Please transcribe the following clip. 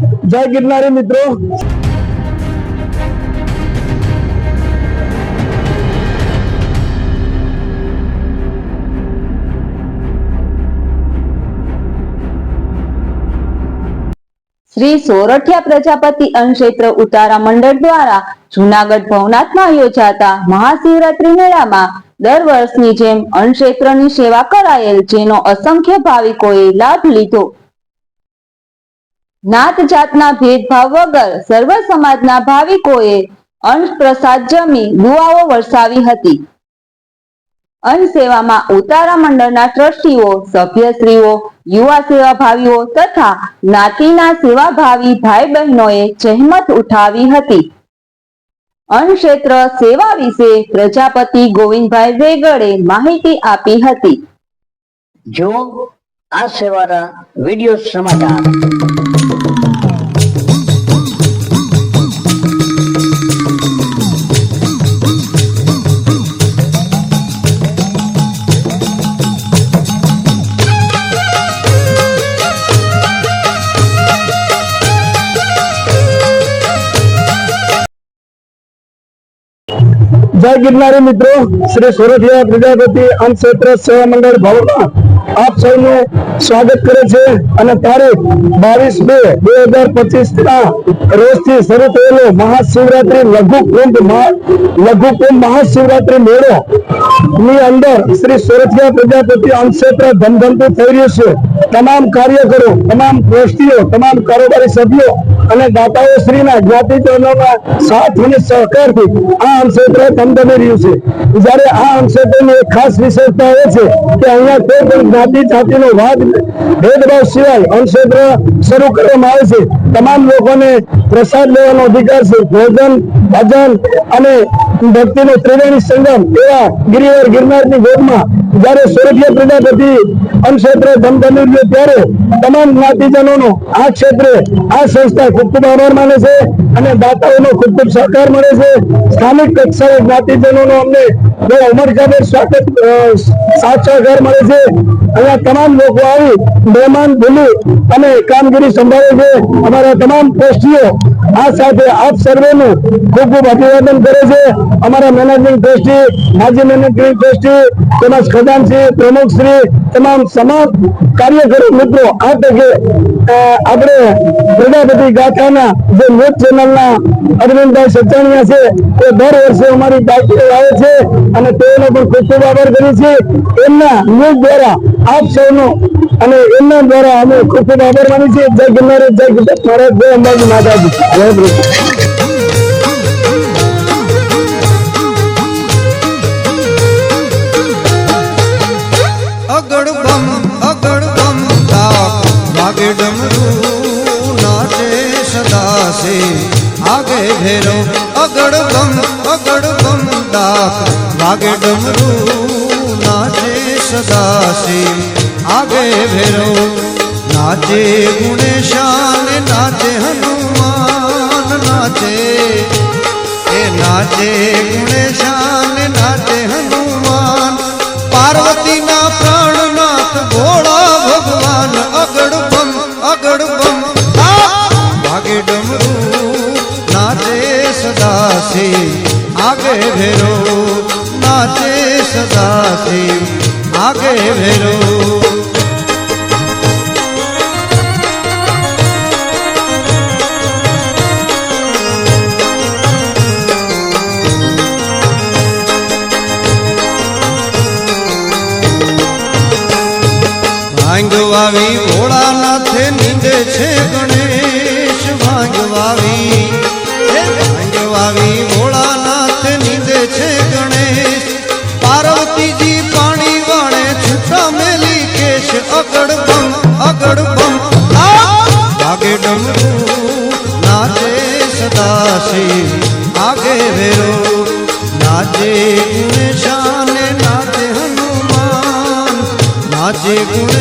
જય ગિરનારી મિત્રો. શ્રી સોરઠિયા પ્રજાપતિ અન્નક્ષેત્ર ઉતારા મંડળ દ્વારા જુનાગઢ ભવનાથમાં યોજાતા મહાશિવરાત્રી મેળામાં દર વર્ષની જેમ અન્નક્ષેત્રની સેવા કરાયેલ, જેનો અસંખ્ય ભાવિકોએ લાભ લીધો. નાત જાતના ભેદભાવ વગર સર્વ સમાજના ભાવિકોએ અંશ પ્રસાદ જમી દુઆઓ વરસાવી હતી. અન્ન સેવામાં ઉતારા મંડળના ટ્રસ્ટીઓ, સભ્યશ્રીઓ, યુવા સેવાભાવીઓ તથા નાતીના સેવાભાવી ભાઈ બહેનોએ જહેમત ઉઠાવી હતી. અન્ન ક્ષેત્ર સેવા વિશે પ્રજાપતિ ગોવિંદભાઈ વેગડે માહિતી આપી હતી. જો આ સેવાના વિડિયો સમાચાર જય ગિરનારી મિત્રો શ્રી સોરઠિયા પ્રજાપતિ અન્ન ક્ષેત્ર સેવા મંડળ ભવનમાં આપ સૌનું સ્વાગત કરે છે અને તારીખ બાવીસ બે બે હજાર પચીસ ના રોજથી શરૂ થયેલો મહાશિવરાત્રી લઘુ કુંભ લઘુ કુંભ મહાશિવરાત્રી મેળો ની અંદર શ્રી સુરતિયા પ્રજાપતિ અન્ન ધમધમતું થઈ રહ્યું છે. તમામ કાર્યકરો, તમામ ગોષ્ઠીઓ, તમામ કારોબારી સભ્યો અને દાતાઓ શ્રીના જ્ઞાતિજનોના સાથ અને સહકારથી આ અન્નક્ષેત્ર ધમધમી રહ્યું છે. જ્યારે આ અન્નક્ષેત્રની એક ખાસ વિશેષતા એ છે કે અહીંયા કોઈ પણ જ્ઞાતિ જાતિનો વાદ ભેદભાવ સિવાય અન્નક્ષેત્ર શરૂ કરવામાં આવે છે. તમામ લોકોને પ્રસાદ લેવાનો અધિકાર છે. ભોજન, ભજન અને ભક્તિનો ત્રિવેણી સંગમ એવા ગિરિવર ગિરનારની ગોદમાં જ્યારે સ્વર્ગીય પ્રજાપતિ અન્નક્ષેત્ર ધમધમી રહ્યું ત્યારે તમામ જ્ઞાતિજનોનો આ ક્ષેત્રે આ સંસ્થા ખૂબ ખૂબ આભાર માને છે અને દાતાઓનો ખૂબ ખૂબ સહકાર મળે છે. સ્થાનિક કક્ષાએ જ્ઞાતિજનોનો અમને બહુ ઉમળકાભેર સ્વાગત સાથ સહકાર મળે છે. અહીંયા તમામ લોકો આવી, મહેમાન ભૂલી અને કામગીરી સંભાળે છે. અમારા તમામ ટ્રસ્ટીઓ આ સાથે આપ સર્વેનું ખૂબ ખૂબ અભિવાદન કરે છે. અમારા મેનેજિંગ ટ્રસ્ટી માજી મેનેજિંગ ટ્રસ્ટી તેમજ ખજાનશ્રી પ્રમુખશ્રી તમામ સમાજ કાર્યકરો, મિત્રો, આ તકે આપણે પ્રજાપતિ ગાથાના જે ન્યૂઝ ચેનલના અરવિંદભાઈ સચાણીયા છે તે દર વર્ષે અમારી પાર્ટીઓ આવે છે અને તેઓનો પણ ખૂબ ખૂબ આભાર કરીએ છીએ. એમના ન્યૂઝ દ્વારા આપ સૌનો અને એમના દ્વારા અમે ખૂબ ખૂબ આભાર માની છીએ. જય ગિરનાર, જય ગુજરાત જય અંબાજી માતાજી. જય પ્રભુ આગે ઘેરો અગડ બમ અગડ બમ તાક વાગે ડમરૂ નાચે સદાસે આગે ભેરો, નાચે ગુણેશાન નાચે હનુમાન, નાચે. એ નાચે ગુણેશાન નાચે હનુમાન. પાર્વતીના પ્રાણનાથ ભોળા ભગવાન, અગડ બમ અગડ બમ. ભાગે ડમરું, નાચે સદાસે આગે ભેરો, નાચે સદાસે આગે ભેરો ભાંગવાવી ભોળાનાથે નીંદે છે ગણેશ ભાંગવાવી અગડ બમ અગડ બમ ભાગે ડમરું નાચે સદાશિવ આગે ગુણેશાન